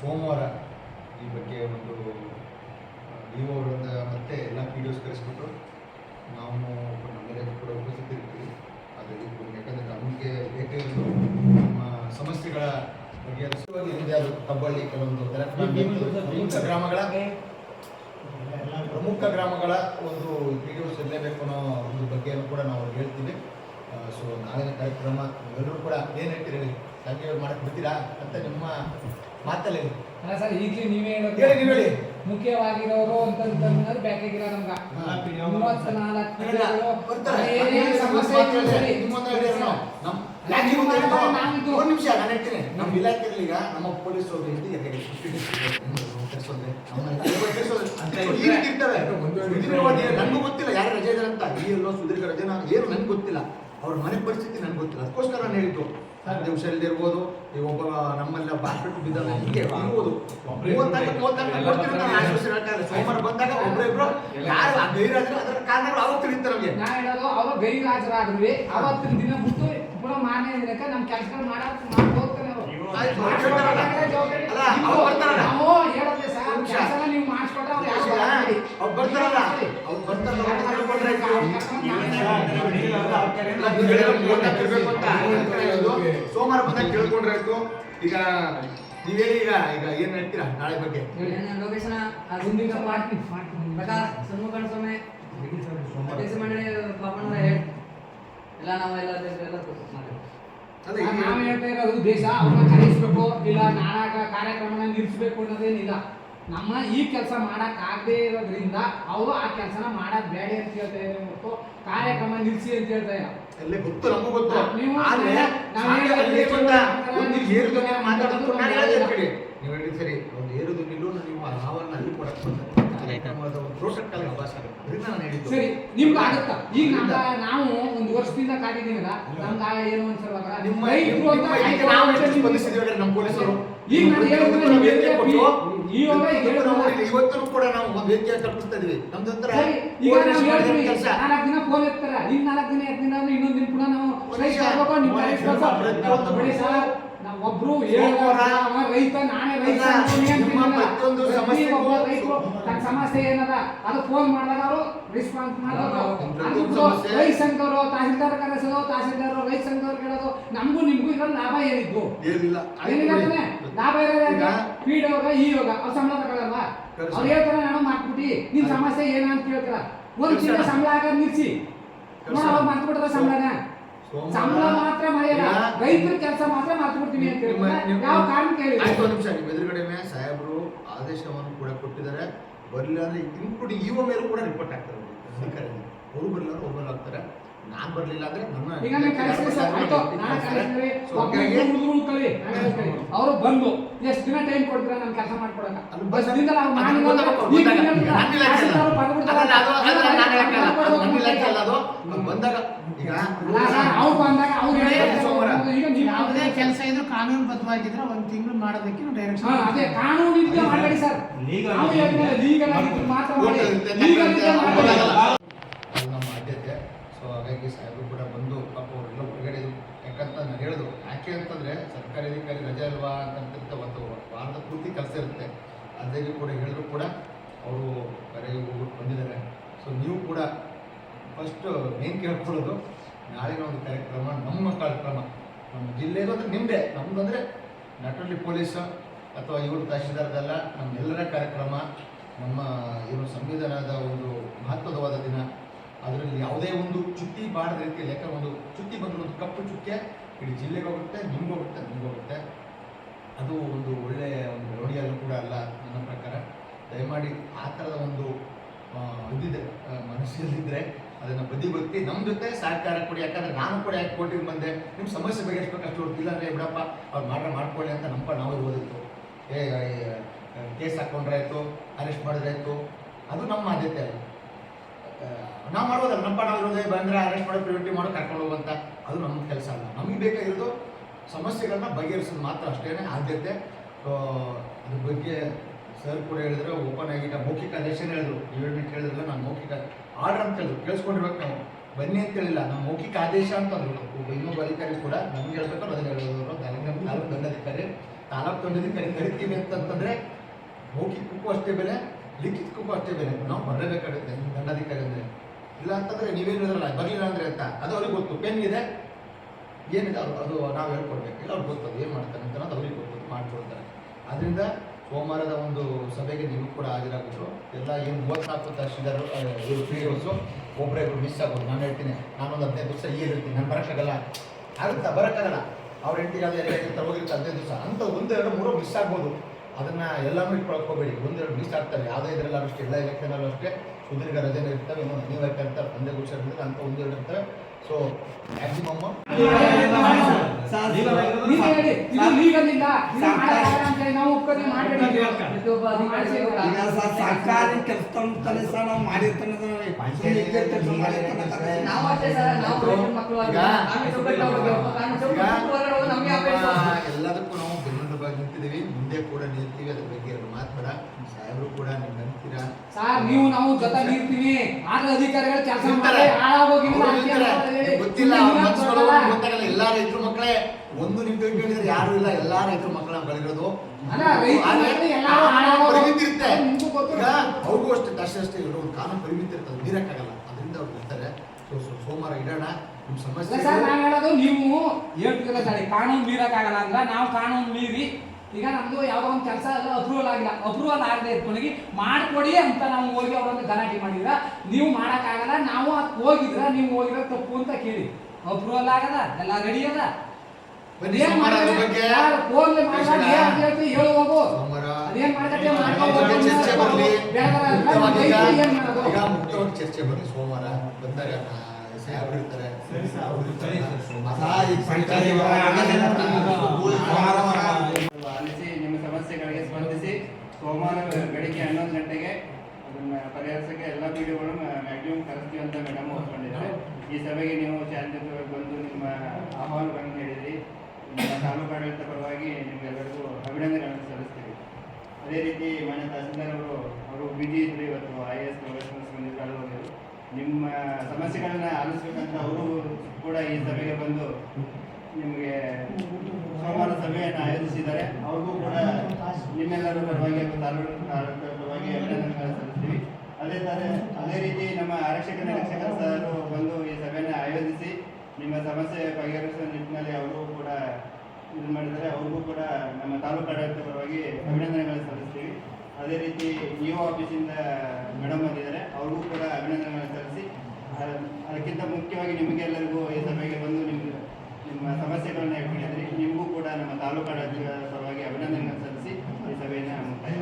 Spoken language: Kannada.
ಸೋಮವಾರ ಈ ಬಗ್ಗೆ ಒಂದು ನೀವು ಅವರಿಂದ ಮತ್ತೆ ಎಲ್ಲ ಪಿ ಡಿ ಒಸ್ ಕರೆಸ್ಬಿಟ್ಟು ನಾವು ನಮ್ಮೆಲ್ಲರಿಗೂ ಕೂಡ ಉಪಸ್ಥಿತಿರ್ತೀವಿ ಅದರಲ್ಲಿ ಯಾಕಂದರೆ ನಮಗೆ ನಮ್ಮ ಸಮಸ್ಯೆಗಳ ಬಗ್ಗೆ ಇದೆ. ಅದು ಕಬ್ಬಳ್ಳಿ ಕೆಲವೊಂದು ಪ್ರಮುಖ ಗ್ರಾಮಗಳ ಪ್ರಮುಖ ಗ್ರಾಮಗಳ ಒಂದು ಪಿ ಡಿ ಒಸ್ ಇರಲೇಬೇಕು ಅನ್ನೋ ಒಂದು ಬಗ್ಗೆಯನ್ನು ಕೂಡ ನಾವು ಹೇಳ್ತೀವಿ. ಸೊ ನಾಳಿನ ಕಾರ್ಯಕ್ರಮ ಎಲ್ಲರೂ ಕೂಡ ಏನು ಹೇಳ್ತೀರಿ ಹೇಳಿ? ಮಾಡಕ್ಕೆ ಬಿಡ್ತೀರಾ ಅಂತ ನಿಮ್ಮ ಮಾತಲ್ಲಿ. ಅಲ್ಲ ಸರ್ ಈಗಲೇ ನೀವೇ ಹೇಳಿ ನೀವು ಹೇಳೋದು ಹೇಳಿ. ಮುಖ್ಯವಾಗಿರೋರು ಅಂತಂದ್ರೆ ಬೇಕಾಗಿಲ್ಲ ನಮ್ಗ. ಮೂವತ್ನಾಲ್ಕು ಇದ್ರು ನಿಮಿಷ ನಾನು ಹೇಳ್ತೀನಿ. ನಮ್ಮ ಇಲಾಖೆಯಲ್ಲಿ ಈಗ ನಮ್ಮ ಪೊಲೀಸ್ ಅವರು ನನಗೂ ಗೊತ್ತಿಲ್ಲ ಯಾರು ರಜೆ ಇದ್ದಾರೆ ಅಂತ. ಈ ಎಲ್ಲೋ ಸುದೀರ್ಘ ರಜೆ ನಾನು ಏನು ನನಗೆ ಗೊತ್ತಿಲ್ಲ. ಅವ್ರ ಮನೆ ಪರಿಸ್ಥಿತಿ ನನಗೆ ಗೊತ್ತಿಲ್ಲ. ಅದಕ್ಕೋಸ್ಕರ ನಾನು ಹೇಳಿದ್ದು. ಅದೇ ಹುಷಾರಿಲ್ಲದೆ ಇರ್ಬೋದು ಈ ಒಬ್ಬ ನಮ್ಮಲ್ಲಿ ಬಾಸ್ಬಿಟ್ಟು ಬಿದ್ದಾನೆ ಹಿಂಗೆ ಇರ್ಬೋದು. ಸೋಮವಾರ ಬಂದಾಗ ಒಬ್ಬರಿಬ್ರು ಯಾರು ಗೈರಾದ್ರು ಅದರ ಕಾರಣಗಳು ಅವಾಗ ತಿಳಿತಾರೆ ನಮಗೆ. ನಾ ಹೇಳೋದು ಅವರು ಗೈರಾಜರಾಗ್ರಿ ಅವತ್ತಿನ ದಿನ ಬಿಟ್ಟು ಪುನಃ ಮಾನ್ಯ ದಿನಕ್ಕೆ ನಮ್ಮ ಕೆಲಸ ಮಾಡೋದು ಮಾಡಿ ಅವರು ಬರ್ತಾರಲ್ಲ. ಅವ್ರು ಬರ್ತಾರಲ್ಲ. ಸೋಮವಾರ ಬಂದಾಗ ಕೇಳ್ಕೊಂಡ್ರೆ ಆಯ್ತು. ಈಗ ನೀವೇನು ಈಗ ಈಗ ಏನ್ ಹೇಳ್ತೀರಾ ನಾಳೆ ಬಗ್ಗೆ? ಲೊಕೇಶನ್ ಸ್ವಾಮಿ? ಮಂಡಳಿ ಪಾಪಣ್ಣ ಹೇಳಿ. ಎಲ್ಲ ನಾವು ಎಲ್ಲ ನಾವ್. ನಾವ್ ಹೇಳ್ತಾ ಇರೋದು ದೇಶ ಅವ್ರನ್ನ ಕರೆಸ್ಬೇಕು ಇಲ್ಲ ನಾಡಕ ಕಾರ್ಯಕ್ರಮನ ನಿಲ್ಲಿಸಬೇಕು ಅನ್ನೋದೇನಿಲ್ಲ. ನಮ್ಮ ಈ ಕೆಲಸ ಮಾಡಕ್ ಆಗದೇ ಇರೋದ್ರಿಂದ ಅವರು ಆ ಕೆಲಸನ ಮಾಡಕ್ ಬೇಡ ಅಂತ ಹೇಳ್ತಾ ಇದ್ದಾರೆ ಹೊರತು ಕಾರ್ಯಕ್ರಮ ನಿಲ್ಸಿ ಅಂತ ಹೇಳ್ತಾ ಇಲ್ಲ. ಎಲ್ಲ ಗೊತ್ತು ನಮಗೂ ಗೊತ್ತು. ನೀವು ಆದ್ರೆ ಮಾತಾಡೋದು ನಾನು ಹೇಳ್ದೆ ಕೇಳಿ. ನೀವು ಹೇಳಿದ್ ಸರಿ ಒಂದು ಏರುದು ಧ್ವನಿಲೂ ನೀವು ಆ ಹಾವನ್ನ ಅಲ್ಲಿ ಕೊಡಕ್ ಬಂದ ಸರಿ ನಿಮ್ಗೆ ಆಗುತ್ತಾ? ಈಗ ನಾವು ಒಂದು ವರ್ಷದಿಂದ ಕಾದಿದ್ದೀವಲ್ಲ ನಮ್ಗ ಏನು ಅನ್ಸಲ್ವಾಗ ನಿಮ್ಮ ಈಗ ನಾನು ಹೇಳಿದ್ರೆ ಇವಾಗ ಇವತ್ತೂ ಕೂಡ ನಾವು ಒಂದು ವೇದಿಕೆ ಕಲ್ಪಿಸ್ತಾ ಇದೀವಿ ನಮ್ದು ಈಗ ನಾವು ಹೇಳ್ತೀವಿ ಕೆಲಸ. ನಾಲ್ಕು ದಿನ ಫೋನ್ ಎತ್ತಾರ. ನಾಲ್ಕು ದಿನ ಎತ್ತಿನ ಇನ್ನೊಂದ್ ದಿನ ಕೂಡ ನಾವು ಪ್ರತಿಯೊಂದು ಸರ್ ಒಬ್ರು ರೈತ ನಾನೇ ರೈತ. ಪ್ರತಿಯೊಂದು ಸಮಸ್ಯೆಗೂ ರೈತರು ಸಮಸ್ಯೆ ಏನದ ಅದು ಫೋನ್ ಮಾಡಿದಾಗ ಅವರು ರೆಸ್ಪಾನ್ಸ್ ಮಾಡೋದು. ಸಮಸ್ಯೆ- ರೈತ ಸಂಘದವರು ತಹಸೀಲ್ದಾರ್ ಕರೆಸೋದು ತಹಸೀಲ್ದಾರ್ ರೈತ ಸಂಘದವ್ರು ಕೇಳೋದು ನಮಗೂ ನಿಮಗೂ ಇರೋ ಲಾಭ ಏನಿದ್ದು? ಏನಿಲ್ಲ ಏನಿಲ್ಲ? ಲಾಭ ಇರೋದೇ ಯೋಗ ಈ ಯೋಗ ಅವ್ರು ಸಂಬಳ ತಗೊಳ್ಳಲ್ವಾ ಕಳ್ಸಿ. ಅವ್ರು ಹೇಳ್ತಾರೆ ನಾನು ಮಾಡ್ಬಿಟ್ಟು ನಿನ್ ಆಯ್ತು. ಸಮಸ್ಯೆ ಏನ ಅಂತ ಕೇಳ್ತಾರ ಒಂದ್ ಸಂಬಳ ಆಗ ನಿಲ್ಸಿ. ಕಳ್ಸಿ. ಅವ್ರು ಮಾಡ್ಬಿಟ್ರ ಸಂಬಳನ? ಸಂಬಳ ಮಾತ್ರ ರೈತರ ಕೆಲಸ ಮಾತ್ರ ಅಂತ ಯಾವ ಕಾರಣ ಕೇಳಿ? ಒಂದು ನಿಮಿಷ. ನಿಮ್ಮ ಎದುರುಗಡೆನೆ ಸಾಹೇಬರು ಆದೇಶವನ್ನು ಕೂಡ ಕೊಟ್ಟಿದ್ದಾರೆ. ಬರಲಿಲ್ಲ ಅಂದ್ರೆ ಇನ್ಕ್ಲೂಡಿಂಗ್ ಇವ ಮೇಲೂ ಕೂಡ ರಿಪೋರ್ಟ್ ಆಗ್ತಾರೆ ಅವ್ರು. ಅಧಿಕಾರಿಗಳು. ಅವರು ಬರಲಿಲ್ಲ ಅಂದ್ರೆ ಒಬ್ಬರು ಆಗ್ತಾರೆ. ನಾನು ಬರಲಿಲ್ಲ ಅಂದ್ರೆ ಅವರು ಬಂದು ಎಷ್ಟು ದಿನ ಟೈಮ್ ಕೊಡ್ತೀರಾ ನಾನು ಕೆಲಸ ಮಾಡ್ಕೊಡಕ? ಯಾವುದೇ ಕೆಲಸ ಇದ್ರೂ ಕಾನೂನುಬದ್ಧವಾಗಿದ್ರೆ ಒಂದು ತಿಂಗಳು ಮಾಡೋದಕ್ಕೆ ಡೈರೆಕ್ಷನ್ ಅದೇ ಕಾನೂನು ಮಾಡಬೇಡಿ ಸರ್ ಮಾತ್ರ ಮಾಡಿ ಹೋಗ್ತದೆ, ಲೀಗಲ್ ರೀತಿಯ ಮಾಡಬೇಡಿ ಅದು ನಮ್ಮ ಆದ್ಯತೆ ಸೊ ಹಾಗಾಗಿ ಸಾಹೇಬರು ಕೂಡ ಬಂದು ಪಾಪ ಅವರೆಲ್ಲ ಹೊರಗಡೆ. ಯಾಕಂತ ನಾನು ಹೇಳಿದ್ರು ಯಾಕೆ ಅಂತಂದ್ರೆ ಸರ್ಕಾರಿ ಅಧಿಕಾರಿ ರಜೆ ಅಲ್ವಾ ಅಂತ ಒಂದು ವಾರದ ಪೂರ್ತಿ ಕೆಲಸ ಇರುತ್ತೆ. ಅದೇ ಕೂಡ ಹೇಳಿದ್ರು ಕೂಡ ಅವರು ಕರೆ ಹೋಗ್ಬಿಟ್ಟು ಬಂದಿದ್ದಾರೆ. ಸೊ ನೀವು ಕೂಡ ಫಸ್ಟ್ ಮೇನ್ ಕೇಳ್ಕೊಳ್ಳೋದು, ನಾಳಿನ ಒಂದು ಕಾರ್ಯಕ್ರಮ, ನಮ್ಮ ಕಾರ್ಯಕ್ರಮ. ನಮ್ಮ ಜಿಲ್ಲೆದು ಅಂದ್ರೆ ನಿಮ್ಮದೇ ನಮ್ದು ಅಂದರೆ ಪೊಲೀಸ್ ಅಥವಾ ಇವರು ತಹಶೀಲ್ದಾರ್ದಲ್ಲ, ನಮ್ಮೆಲ್ಲರ ಕಾರ್ಯಕ್ರಮ, ನಮ್ಮ ಇವರು ಸಂವಿಧಾನದ ಒಂದು ಮಹತ್ವದವಾದ ದಿನ. ಅದರಲ್ಲಿ ಯಾವುದೇ ಒಂದು ಚುಟ್ಟಿ ಬಾಡದ ರೀತಿಯಲ್ಲಿ ಯಾಕಂದ್ರೆ ಒಂದು ಚುಟ್ಟಿ ಬಂದ್ರೆ ಒಂದು ಕಪ್ಪು ಚುಕ್ಕೆ ಇಡೀ ಜಿಲ್ಲೆಗೆ ಹೋಗುತ್ತೆ, ನಿಮ್ಗೆ ಹೋಗುತ್ತೆ ನಿಮ್ಗೆ ಹೋಗುತ್ತೆ. ಅದು ಒಂದು ಒಳ್ಳೆಯ ಒಂದು ಬೆಳವಣಿಗೆಯಲ್ಲೂ ಕೂಡ ಅಲ್ಲ ನನ್ನ ಪ್ರಕಾರ. ದಯಮಾಡಿ ಆ ಥರದ ಒಂದು ಇದಿದೆ ಮನಸ್ಸಲ್ಲಿದ್ದರೆ ಅದನ್ನು ಬತ್ತಿ ನಮ್ಮ ಜೊತೆ ಸಹಕಾರ ಕೊಡಿ, ಯಾಕಂದ್ರೆ ನಾನು ಕೂಡ ಯಾಕೆ ಕೋಟಿಗೆ ಬಂದೆ? ನಿಮ್ಮ ಸಮಸ್ಯೆ ಬಗ್ಗೆ ಅಷ್ಟು ಕಷ್ಟ ಇಲ್ಲ ಅಂದರೆ ಬಿಡಪ್ಪ, ಅವ್ರು ಮಾಡ್ರೆ ಮಾಡ್ಕೊಳ್ಳಿ ಅಂತ ನಮ್ಮ ನಾವು ಓದಿತ್ತು ಏ, ಕೇಸ್ ಹಾಕೊಂಡ್ರೆ ಆಯಿತು, ಅರೆಸ್ಟ್ ಮಾಡಿದ್ರೆ ಆಯಿತು. ಅದು ನಮ್ಮ ಆದ್ಯತೆ ಅಲ್ಲ. ನಾವು ಮಾಡ್ಬೋದಲ್ಲ ನಮ್ಮ ನಾವು ಇರೋದೇ ಬಂದರೆ ಅರೆಸ್ಟ್ ಮಾಡೋ ಪ್ರಿವೆಂಟಿವ್ ಮಾಡೋ ಕರ್ಕೊಂಡು ಹೋಗುವಂತ ಅದು ನಮ್ಮ ಕೆಲಸ ಅಲ್ಲ. ನಮಗೆ ಬೇಕಾಗಿರೋದು ಸಮಸ್ಯೆಗಳನ್ನ ಬಗೆಹರಿಸೋದು ಮಾತ್ರ ಅಷ್ಟೇ ಆದ್ಯತೆ ಸೊ ಅದ್ರ ಬಗ್ಗೆ ಸರ್ ಕೂಡ ಹೇಳಿದ್ರು ಓಪನ್ ಆಗಿ ಈಗ ಮೌಖಿಕ ಆದೇಶನ ಹೇಳಿದ್ರು. ಏಳನೇ ಕೇಳಿದ್ರಲ್ಲ, ನಾನು ಮೌಖಿಕ ಆರ್ಡರ್ ಅಂತ ಹೇಳಿದ್ರು. ಕೇಳಿಸ್ಕೊಂಡಿರ್ಬೇಕು ನಾವು. ಬನ್ನಿ ಅಂತ ಹೇಳಿಲ್ಲ. ನಮ್ಮ ಮೌಖಿಕ ಆದೇಶ ಅಂತ ಅಂದ್ರು. ಇನ್ನೊಬ್ಬ ಅಧಿಕಾರಿ ಕೂಡ ನಮ್ಗೆ ಹೇಳ್ಬೇಕಾದ್ರೆ ಅದನ್ನ ಹೇಳಿದ್ರು ತಾಲೂಕು ದಂಡಾಧಿಕಾರಿ ತಾಲೂಕು ದಂಡಾಧಿಕಾರಿ ಕರಿತೀವಿ ಅಂತಂತಂದ್ರೆ ಮೌಖಿಕಕ್ಕೂ ಅಷ್ಟೇ ಬೆಲೆ. ಲಿಖಿತಕ್ಕೂ ಅಷ್ಟೇ ಬೇರೆ. ನಾವು ಬರಲೇಬೇಕಾಗುತ್ತೆ ದಂಡಾಧಿಕಾರಿ ಇಲ್ಲ. ಅಂತಂದ್ರೆ ನೀವೇನು ಇದ್ರಲ್ಲ ಬರಲಿಲ್ಲ ಅಂದ್ರೆ ಅಂತ ಅದು ಅವ್ರಿಗೆ ಗೊತ್ತು. ಪೆನ್ ಇದೆ. ಏನಿದೆ ಅದು ಅದು ನಾವು ಹೇಳ್ಕೊಡ್ಬೇಕು. ಇಲ್ಲ, ಅವ್ರು ಗೊತ್ತದು ಏನು ಮಾಡ್ತಾರೆ ಅಂತ ಅದು ಅವ್ರಿಗೆ ಗೊತ್ತು. ಮಾಡ್ಕೊಡ್ತಾರೆ. ಅದರಿಂದ ಸೋಮವಾರದ ಒಂದು ಸಭೆಗೆ ನೀವು ಕೂಡ ಹಾಜರಾಗ್ಬಿಟ್ಟು ಎಲ್ಲ ಏನು ಮೂವತ್ನಾಲ್ಕು ತಹಶೀಲ್ದಾರ್ ಇವರು ಫ್ರೀ ಒಸು ಒಬ್ಬರೇ ಮಿಸ್ ಆಗೋದು. ನಾನು ಹೇಳ್ತೀನಿ. ನಾನೊಂದು ಹದಿನೈದು ದಿವಸ ಈ ಇರ್ತೀನಿ ನಾನು ಬರೋಕ್ಕಾಗಲ್ಲ. ಆಗುತ್ತಾ ಬರೋಕ್ಕಾಗಲ್ಲ. ಅವ್ರ ಹೆಂಡತಿ ಅದು ಹೋಗಿರ್ತಾರೆ ಹದಿನೈದು ದಿವಸ. ಅಂತ ಒಂದು, ಎರಡು, ಮೂರು ಮಿಸ್ ಆಗ್ಬೋದು. ಅದನ್ನ ಎಲ್ಲಾನು ಇಟ್ಕೊಳಕ್ ಹೋಗಬೇಡಿ. ಒಂದೆರಡು ಮಿಸ್ ಆಗ್ತಾರೆ ಯಾವುದೇ ಇದರಲ್ಲೂ ಅಷ್ಟೇ ಎಲ್ಲ ಎಲೆಕ್ಷನಲ್ಲೂ ಅಷ್ಟೇ. ಸುದೀರ್ಘ ರಜೆನೇ ಇರ್ತವೆ ಇನ್ನೊಂದು ಅನಿವಾರ್ಯ ಅಂತ ತಂದೆ ಹುಷಾರಿದ್ರೆ ಅಂತ ಒಂದೆರಡು ಇರ್ತಾರೆ. ಸೊ ಮ್ಯಾಕ್ಸಿಮಮ್ ನೀವ್ ನಾವು ಸರ್ಕಾರಿ ಕೆಲಸ ಅಂತಾನೆ ಸರ್ ನಾವು ಮಾಡಿರ್ತಾನೆ ನಾವು. ಎಲ್ಲದಕ್ಕೂ ನಾವು ನಿಂತಿದ್ದೀವಿ ಮುಂದೆ ಕೂಡ ನಿಲ್ತೀವಿ ಅದ್ರ ಬಗ್ಗೆ ಎರಡು ಮಾತಾಡ ಸಾಹೇಬರು ಕೂಡ ನೀವು ನಂಬ್ತೀರಾ? ಸರ್ ನೀವು ನಾವು ಜೊತೆ ನಿಲ್ತೀವಿ ಆದ್ರೆ ಅಧಿಕಾರಿಗಳು ಕೆಲಸ ಮಾಡ್ತಾರೆ. ಗೊತ್ತಿಲ್ಲ. ಗೊತ್ತಾಗಲ್ಲ. ಎಲ್ಲಾ ರೈತರ ಮಕ್ಕಳೇ ಒಂದು ನಿಮ್ಗೆ ಕೇಳಿದ್ರೆ ಯಾರು ಇಲ್ಲ. ಎಲ್ಲಾ ರೈತರ ಮಕ್ಕಳ. ಪರಿಮಿತಿ ಇರುತ್ತೆ. ಈಗ ಅವ್ರಿಗೂ ಅಷ್ಟೇ ಅಷ್ಟೇ ಅಷ್ಟೇ ಇರೋ ಒಂದು ಕಾನೂನು ಪರಿಮಿತಿ ಇರ್ತದೆ ಮೀರಕ್ಕಾಗಲ್ಲ. ಅದರಿಂದ ಅವ್ರು ಸೊ ಸೋಮವಾರ ಇಡೋಣ. ಸರ್ ನಾನು ಹೇಳೋದು ನೀವು ಹೇಳ್ತಿಲ್ಲ ಸರಿ ಕಾನೂನು ಮೀರಕ್ಕಾಗಲ್ಲ ಅಂದ್ರೆ ನಾವು ಕಾನೂನು ಮೀರಿ ಈಗ ನಮ್ದು ಯಾವುದೋ ಒಂದು ಕೆಲಸ ಎಲ್ಲ ಅಪ್ರೂವಲ್ ಆಗಿಲ್ಲ. ಅಪ್ರೂವಲ್ ಆಗದೆ ಇದ್ಕೊಳಗಿ ಮಾಡಿಕೊಡಿ ಅಂತ ನಾವು ಹೋಗಿ ಅವರನ್ನು ಗಲಾಟೆ ಮಾಡಿದ್ರ ನೀವು ಮಾಡೋಕ್ಕಾಗಲ್ಲ ನಾವು ಹೋಗಿದ್ರ ನೀವು ಹೋಗಿರೋ ತಪ್ಪು ಅಂತ ಕೇಳಿ. ಅಪ್ರೂವಲ್ ಆಗದ? ಎಲ್ಲ ರೆಡಿ ಅದ? ಅದೇನ್. ಚರ್ಚೆ ಬರಲಿ. ಸೋಮವಾರ ಬಂದಾಗ ಸಾಹೇಬ್ರು ಇರ್ತಾರೆ. ಸಮಸ್ಯೆಗಳಿಗೆ ಸ್ಪಂದಿಸಿ ಸೋಮವಾರ ಬೆಳಿಗ್ಗೆ ಹನ್ನೊಂದು ಗಂಟೆಗೆ ಅದನ್ನ ಪರಿಹರಿಸಕ್ಕೆ ಎಲ್ಲ ವಿಡಿಯೋಗಳು ಮ್ಯಾಕ್ಸಿಮಮ್ ಕರೆಸ್ತೀವಿ ಅಂತ ಮೇಡಮ್ ಒಪ್ಕೊಂಡಿದ್ದಾರೆ ಈ ಸಭೆಗೆ ನೀವು ಶಾಂತಿಯುತವಾಗಿ ಬಂದು ನಿಮ್ಮ ಆಹ್ವಾನಗಳನ್ನು ನೀಡಿದ್ರಿ ನಿಮ್ಮ ತಾಲೂಕು ಆಡಳಿತ ಪರವಾಗಿ ನಿಮಗೆಲ್ಲರಿಗೂ ಅಭಿನಂದನೆಗಳನ್ನು ಸಲ್ಲಿಸ್ತೀವಿ. ಅದೇ ರೀತಿ ಮಾನ್ಯ ತಹಸೀಲ್ದಾರ್ ಅವರು ಅವರು ಬಿಜಿ ಇದ್ರು ಇವತ್ತು ಐ ಎ ಎಸ್ ಪ್ರೊಫೆಷನಲ್ಸ್ ನಿಮ್ಮ ಸಮಸ್ಯೆಗಳನ್ನ ಆಲಿಸ್ಬೇಕಂತ ಅವರು ಕೂಡ ಈ ಸಭೆಗೆ ಬಂದು ನಿಮಗೆ ಸೋಮವಾರ ಸಭೆಯನ್ನು ಆಯೋಜಿಸಿದ್ದಾರೆ. ಅವ್ರಿಗೂ ಕೂಡ ನಿಮ್ಮೆಲ್ಲರ ಪರವಾಗಿ ತಾಲೂಕು ಪರವಾಗಿ ಅಭಿನಂದನೆಗಳನ್ನು ಸಲ್ಲಿಸ್ತೀವಿ. ಅದೇ ತರ, ಅದೇ ರೀತಿ ನಮ್ಮ ಆರಕ್ಷಕ ನಿರೀಕ್ಷಕ ಸರ್ ಬಂದು ಈ ಸಭೆಯನ್ನು ಆಯೋಜಿಸಿ ನಿಮ್ಮ ಸಮಸ್ಯೆ ಬಗೆಹರಿಸುವ ನಿಟ್ಟಿನಲ್ಲಿ ಅವರು ಕೂಡ ಇದು ಮಾಡಿದ್ದಾರೆ. ಅವ್ರಿಗೂ ಕೂಡ ನಮ್ಮ ತಾಲೂಕು ಆಡಳಿತ ಪರವಾಗಿ ಅಭಿನಂದನೆಗಳನ್ನು ಸಲ್ಲಿಸ್ತೀವಿ. ಅದೇ ರೀತಿ ಇ ಆಫೀಸಿಂದ ಮೇಡಮ್ ಬಂದಿದ್ದಾರೆ. ಅವ್ರಿಗೂ ಕೂಡ ಅಭಿನಂದನೆಗಳನ್ನು ಸಲ್ಲಿಸಿ, ಅದಕ್ಕಿಂತ ಮುಖ್ಯವಾಗಿ ನಿಮಗೆಲ್ಲರಿಗೂ ಈ ಸಭೆಗೆ ಬಂದು ನಿಮ್ಗೆ ನಿಮ್ಮ ಸಮಸ್ಯೆಗಳನ್ನ ಹೇಳಿದ್ರಿ ನಿಮಗೂ ಕೂಡ ನಮ್ಮ ತಾಲೂಕು ಪರವಾಗಿ ಅಭಿನಂದನೆ ಸಲ್ಲಿಸಿ ಈ ಸಭೆಯನ್ನು ಮುಕ್ತಾಯ